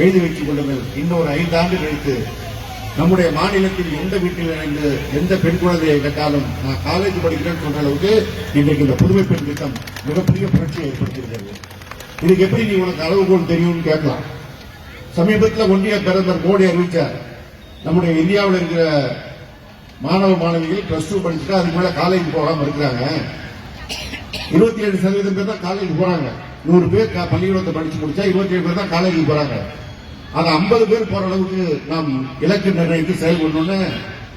எழுதி வைத்துக் கொள்ளுங்கள் இன்னொரு ஐந்தாண்டு கழித்து நம்முடைய மாநிலத்தில் எந்த வீட்டில் இணைந்து எந்த பெண் குழந்தையை கேட்டாலும் நான் காலேஜ் படிக்கிறேன்னு சொல்ற அளவுக்கு இன்றைக்கு இந்த புதுமை பெண் திட்டம் மிகப்பெரிய புரட்சியை ஏற்படுத்தியிருக்கிறது. இதுக்கு எப்படி நீ உனக்கு அளவுகோல் தெரியும்னு கேட்கலாம். சமீபத்தில் ஒன்றிய பிரதமர் மோடி அறிவித்தார் நம்முடைய இந்தியாவில் இருக்கிற மாணவ மாணவிகள் பிளஸ் டூ படிச்சுட்டு அதுக்கு மேல காலேஜ் போகாமல் இருக்கிறாங்க. இருபத்தி ஏழு சதவீதம் பேர் தான் காலேஜ் போறாங்க. நூறு பேர் பள்ளிக்கூடத்தை படிச்சு முடிச்சா இருபத்தி ஏழு பேர் தான் காலேஜுக்கு போறாங்க. அது ஐம்பது பேர் போற அளவுக்கு நாம் இலக்கு நிர்ணயித்து செயல்படணும்னு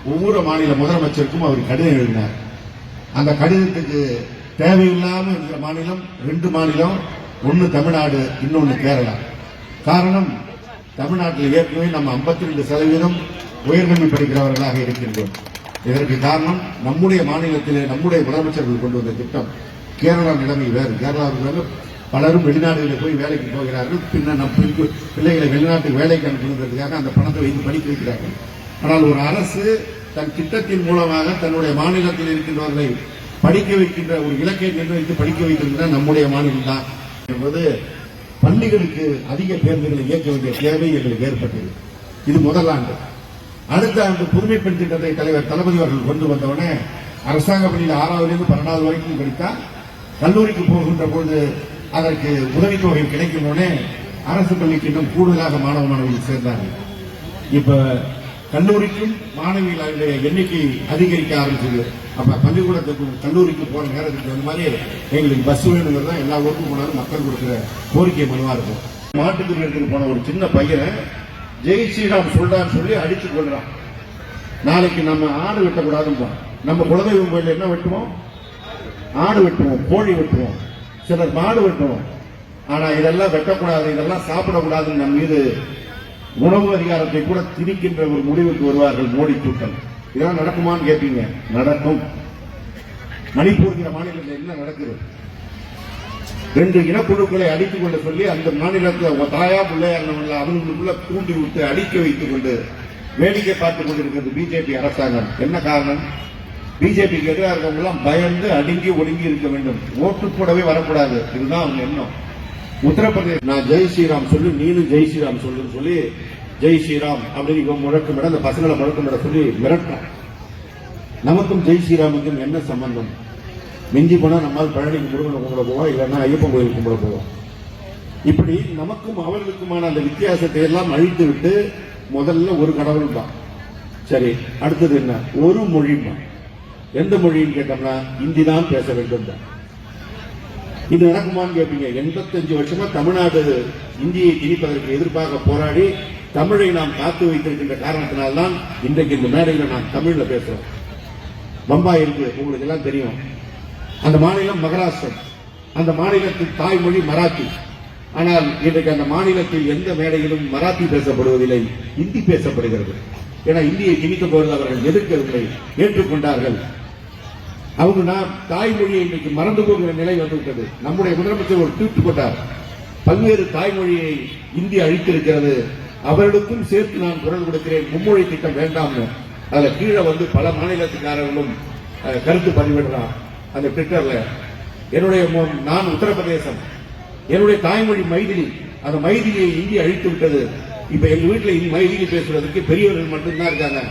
ஒவ்வொரு மாநில முதலமைச்சருக்கும் அவர் கடிதம் எழுதினார். அந்த கடிதத்துக்கு தேவையில்லாம இருக்கிற மாநிலம் ரெண்டு மாநிலம் ஒன்னு தமிழ்நாடு இன்னொன்னு கேரளா. காரணம் தமிழ்நாட்டில் ஏற்கனவே நம்ம 52% ரெண்டு சதவீதம் உயர்கல்வி படிக்கிறவர்களாக இருக்கின்றோம். இதற்கு காரணம் நம்முடைய மாநிலத்திலே நம்முடைய முதலமைச்சர்கள் கொண்டு வந்த திட்டம். கேரளா நிலைமை வேறு. கேரளாவுக்கு பலரும் வெளிநாடுகளில் போய் வேலைக்கு போகிறார்கள். பின்னர் நம் பிள்ளைகளை வெளிநாட்டுக்கு வேலைக்கு அனுப்புவதற்காக அந்த பணத்தை வைத்து படிக்க வைக்கிறார்கள். ஆனால் ஒரு அரசு தன் திட்டத்தின் மூலமாக தன்னுடைய மாநிலத்தில் இருக்கின்றவர்களை படிக்க வைக்கின்ற ஒரு இலக்கை நிர்ணயித்து படிக்க வைக்கின்ற நம்முடைய மாநிலம் தான் என்பது பள்ளிகளுக்கு அதிக பேருந்துகளை இயக்க வேண்டிய தேவை எங்களுக்கு ஏற்பட்டது. இது முதல் ஆண்டு. அடுத்த ஆண்டு புதுமை பெண் திட்டத்தை தலைவர் தளபதி அவர்கள் கொண்டு வந்தவுடனே அரசாங்க பள்ளியில் ஆறாவதுலேருந்து பன்னெண்டாவது வரைக்கும் படித்தால் கல்லூரிக்கு போகின்ற பொழுது அதற்கு உதவித்தொகை கிடைக்கும் உடனே அரசு பள்ளிக்கு இன்னும் கூடுதலாக மாணவ மாணவிகள் சேர்ந்தார்கள். இப்ப கல்லூரிக்கும் மாணவிகளுடைய எண்ணிக்கை அதிகரிக்க ஆரம்பிச்சது. அப்ப பள்ளிக்கூடத்துக்கு கல்லூரிக்கு போற நேரத்துக்கு அந்த மாதிரி எங்களுக்கு பஸ் வேணுங்கிறது தான் எல்லா ஊருக்கும் போனாலும் மக்கள் கொடுக்குற கோரிக்கை மனுவா இருக்கும். மாட்டுக்கு எடுத்துட்டு போன ஒரு சின்ன பையனை ஜெய் ஸ்ரீராம் சொல்றான்னு சொல்லி அடிச்சு கொள்றான் நாளைக்கு நம்ம ஆடு வெட்டக்கூடாதுன்னு நம்ம குலதெய்வம் கோயில் என்ன வெட்டுவோம்? ஆடு வெட்டுவோம் கோழி வெட்டுவோம். சிலர் மாடு வெட்டணும் ஆனா இதெல்லாம் வெட்டக்கூடாது இதெல்லாம் சாப்பிடக்கூடாதுன்னு நம் மீது உணவு அதிகாரத்தை கூட திணிக்கின்ற ஒரு முடிவுக்கு வருவார்கள் மோடி கூட்டம். இதெல்லாம் நடக்குமான்னு கேட்பீங்க நடக்கும். மணிப்பூர்கிற மாநிலத்தில் என்ன நடக்குது? ரெண்டு இனக்குழுக்களை அடித்துக் கொண்டு சொல்லி அந்த மாநிலத்தில் தாயா பிள்ளையாங்க அவங்களுக்குள்ள தூண்டி விட்டு அடிக்க வைத்துக் கொண்டு வேடிக்கை பார்த்துக் கொண்டிருக்கிறது பிஜேபி அரசாங்கம். என்ன காரணம்? பிஜேபிக்கு எதிராக இருக்கவங்கலாம் பயந்து அடுங்கி ஒடுங்கி இருக்க வேண்டும். ஓட்டு போடவே வரக்கூடாது. இதுதான் அவங்க எண்ணம். உத்தரப்பிரதேஷ் நான் ஜெய் ஸ்ரீராம் சொல்லி நீனும் ஜெய் ஸ்ரீராம் சொல்லுன்னு சொல்லி ஜெய் ஸ்ரீராம் அப்படின்னு இவன் முழக்கமிட அந்த பசங்களை முழக்கமிட சொல்லி மிரட்டான் நமக்கும் ஜெய் ஸ்ரீராமுக்கும் என்ன சம்பந்தம்? மிஞ்சி போனால் நம்மால் பழனிக்கு முருகன் கும்பிட போவோம் இல்லைன்னா ஐயப்பன் கோயில் கும்பிட போவோம் இப்படி நமக்கும் அவர்களுக்குமான அந்த வித்தியாசத்தை எல்லாம் அழித்து விட்டு முதல்ல ஒரு கடவுள் தான் சரி அடுத்தது என்ன? ஒரு மொழிமா எந்த மொழின்னு கேட்டோம்னா இந்தி தான் பேச வேண்டும். தான் இது நடக்குமான்னு கேட்பீங்க எண்பத்தஞ்சு வருஷமா தமிழ்நாடு இந்தியை திணிப்பதற்கு எதிர்ப்பாக போராடி தமிழை நாம் காத்து வைத்திருக்கின்ற காரணத்தினால்தான் இன்றைக்கு இந்த மேடையில் நாம் தமிழ்ல பேசுறோம். பம்பாய் இருக்கு உங்களுக்கு எல்லாம் தெரியும். அந்த மாநிலம் மகாராஷ்டிரம். அந்த மாநிலத்தின் தாய்மொழி மராத்தி. ஆனால் இன்றைக்கு அந்த மாநிலத்தில் எந்த மேடையிலும் மராத்தி பேசப்படுவதில்லை இந்தி பேசப்படுகிறது. ஏன்னா இந்தியை திணிக்க போவது அவர்கள் எதிர்க்கவில்லை ஏற்றுக்கொண்டார்கள். அவங்க நாம் தாய்மொழியை இன்றைக்கு மறந்து போகிற நிலை வந்துவிட்டது. நம்முடைய முதலமைச்சர் ஒரு ட்வீட் போட்டார். பல்வேறு தாய்மொழியை இந்தி அழித்திருக்கிறது. அவர்களுக்கும் சேர்த்து நான் குரல் கொடுக்கிறேன். மும்மொழி திட்டம் வேண்டாம்னு. அதுல கீழே வந்து பல மாநிலத்துக்காரர்களும் கருத்து பதிவிடுறான் அந்த ட்விட்டர்ல என்னுடைய நான் உத்தரப்பிரதேசம். என்னுடைய தாய்மொழி மைதிலி. அந்த மைதிலியை இந்தி அழித்து விட்டது. இப்ப எங்க வீட்டுல இந்த மைதிலி பேசுறதுக்கு பெரியவர்கள் மட்டும்தான் இருக்காங்க.